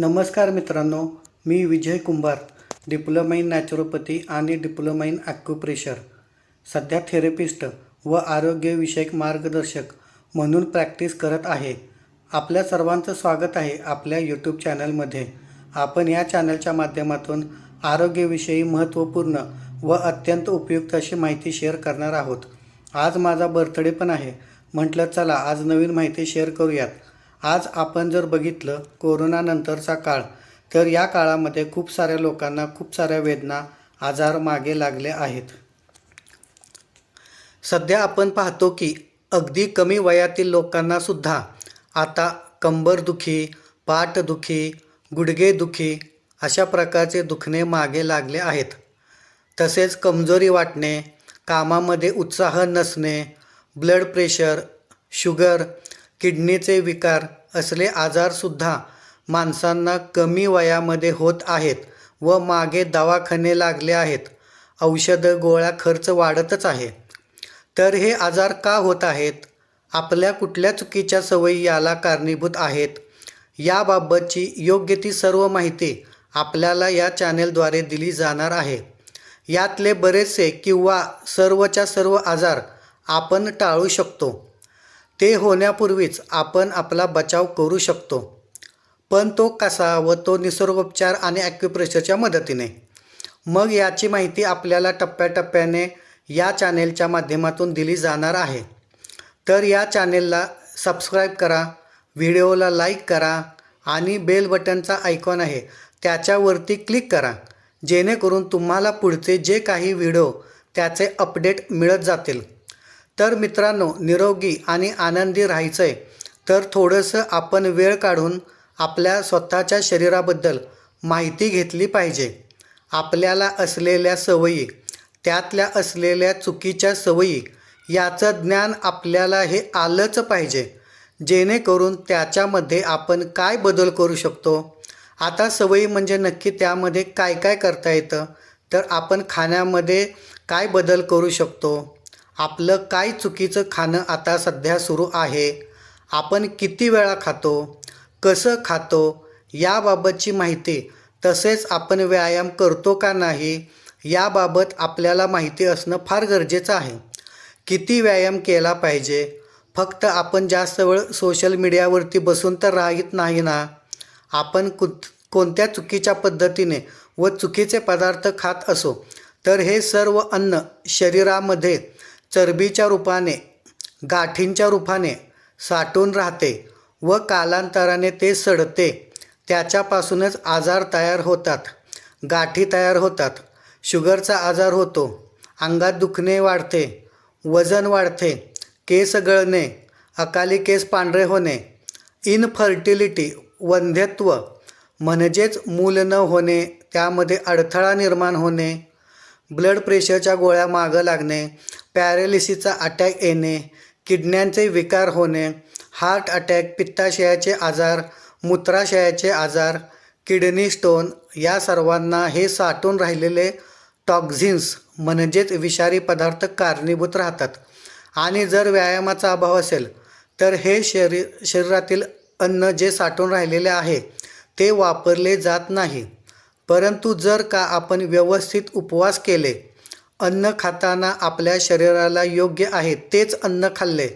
नमस्कार मित्रांनो मी Vijay Kumbhar diploma in naturopathy आणि डिप्लोमा इन ॲक्युप्रेशर सध्या थेरपिस्ट व आरोग्यविषयक मार्गदर्शक म्हणून प्रॅक्टिस करत आहे. आपल्या सर्वांचं स्वागत आहे आपल्या यूट्यूब चॅनलमध्ये आपण या चॅनलच्या माध्यमातून आरोग्यविषयी महत्त्वपूर्ण व अत्यंत उपयुक्त अशी माहिती शेअर करणार आहोत. आज माझा बर्थडे पण आहे. म्हटलं चला आज नवीन माहिती शेअर करूयात. आज आपण जर बघितलं कोरोनानंतरचा काळ तर या काळामध्ये खूप साऱ्या लोकांना खूप साऱ्या वेदना आजार मागे लागले आहेत. सध्या आपण पाहतो की अगदी कमी वयातील लोकांनासुद्धा आता कंबरदुखी पाठदुखी गुडघेदुखी अशा प्रकारचे दुखणे मागे लागले आहेत. तसेच कमजोरी वाटणे कामामध्ये उत्साह नसणे ब्लड प्रेशर शुगर किडनीचे विकार असले आजारसुद्धा माणसांना कमी वयामध्ये होत आहेत व मागे दवाखाने लागले आहेत. औषधं गोळ्या खर्च वाढतच आहे. तर हे आजार का होत आहेत? आपल्या कुठल्या चुकीच्या सवयी याला कारणीभूत आहेत? याबाबतची योग्य ती सर्व माहिती आपल्याला या चॅनेलद्वारे दिली जाणार आहे. यातले बरेचसे किंवा सर्वच्या सर्व आजार आपण टाळू शकतो. ते होण्यापूर्वीच आपण आपला बचाव करू शकतो. पण तो कसा व तो निसर्गोपचार आणि ॲक्युप्रेशरच्या मदतीने. मग याची माहिती आपल्याला टप्प्याटप्प्याने या चॅनेलच्या माध्यमातून दिली जाणार आहे. तर या चॅनेलला सबस्क्राईब करा व्हिडिओला लाईक करा आणि बेल बटनचा आयकॉन आहे त्याच्यावरती क्लिक करा. जेणेकरून तुम्हाला पुढचे जे काही व्हिडिओ त्याचे अपडेट मिळत जातील. तर मित्रांनो निरोगी आणि आनंदी राहायचं आहे तर थोडंसं आपण वेळ काढून आपल्या स्वतःच्या शरीराबद्दल माहिती घेतली पाहिजे. आपल्याला असलेल्या सवयी त्यातल्या असलेल्या चुकीच्या सवयी याचं ज्ञान आपल्याला हे आलंच पाहिजे. जेणेकरून त्याच्यामध्ये आपण काय बदल करू शकतो? आता सवयी म्हणजे नक्की त्यामध्ये काय काय करता येतं? तर आपण खाण्यामध्ये काय बदल करू शकतो? आपलं काय चुकीचं खाणं आता सध्या सुरू आहे? आपण किती वेळा खातो? कसं खातो? याबाबतची माहिती तसेच आपण व्यायाम करतो का नाही? याबाबत आपल्याला माहिती असणं फार गरजेचं आहे. किती व्यायाम केला पाहिजे? फक्त आपण जास्त वेळ सोशल मीडियावरती बसून तर राहत नाही ना? आपण कुत कोणत्या चुकीच्या पद्धतीने व चुकीचे पदार्थ खात असो? तर हे सर्व अन्न शरीरामध्ये चरबीच्या रूपाने गाठींच्या रूपाने साठून राहते व कालांतराने ते सडते. त्याच्यापासूनच आजार तयार होतात. गाठी तयार होतात. शुगरचा आजार होतो. अंगात दुखणे वाढते. वजन वाढते. केस गळणे. अकाली केस पांढरे होणे. इनफर्टिलिटी वंध्यत्व म्हणजेच मूल न होणे त्यामध्ये अडथळा निर्माण होणे. ब्लड प्रेशरच्या गोळ्या मागं लागणे. पॅरेलिसिसचा अटॅक येणे किडण्यांचे विकार होणे हार्ट अटॅक पित्ताशयाचे आजार मूत्राशयाचे आजार किडनी स्टोन या सर्वांना हे साठून राहिलेले टॉक्झिन्स म्हणजेच विषारी पदार्थ कारणीभूत राहतात. आणि जर व्यायामाचा अभाव असेल तर हे शरीर शरीरातील अन्न जे साठून राहिलेले आहे ते वापरले जात नाही. परंतु जर का आपण व्यवस्थित उपवास केले अन्न खाताना आपल्या शरीराला योग्य आहे तेच अन्न खाल्ले.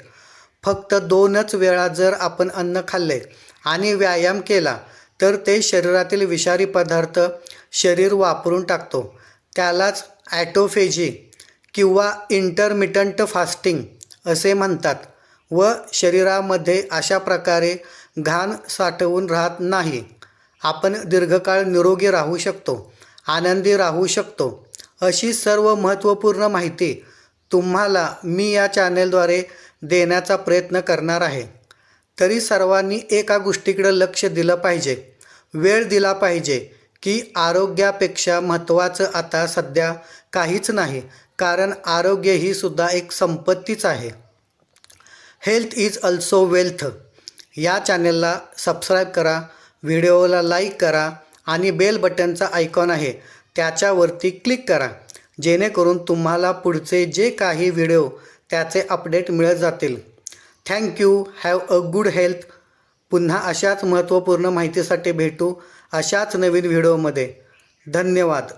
फक्त दोनच वेळा जर आपण अन्न खाल्ले आणि व्यायाम केला तर ते शरीरातील विषारी पदार्थ शरीर वापरून टाकतो. त्यालाच ॲटोफेजी किंवा इंटरमिटंट फास्टिंग असे म्हणतात व शरीरामध्ये अशा प्रकारे घाण साठवून राहत नाही. आपण दीर्घकाळ निरोगी राहू शकतो आनंदी राहू शकतो. अशी सर्व महत्त्वपूर्ण माहिती तुम्हाला मी या चॅनेलद्वारे देण्याचा प्रयत्न करणार आहे. तरी सर्वांनी एका गोष्टीकडं लक्ष दिलं पाहिजे. वेळ दिला पाहिजे की आरोग्यापेक्षा महत्त्वाचं आता सध्या काहीच नाही कारण आरोग्य ही सुद्धा एक संपत्तीच आहे. हेल्थ इज अल्सो वेल्थ या चॅनेलला सबस्क्राईब करा व्हिडिओला लाईक करा आणि बेल बटनचा आयकॉन आहे. त्याच्यावरती क्लिक करा. जेणेकरून तुम्हाला पुढचे जे काही व्हिडिओ त्याचे अपडेट मिळत जातील. Thank you have a good health पुन्हा अशाच महत्त्वपूर्ण माहितीसाठी भेटू अशाच नवीन व्हिडिओमध्ये धन्यवाद.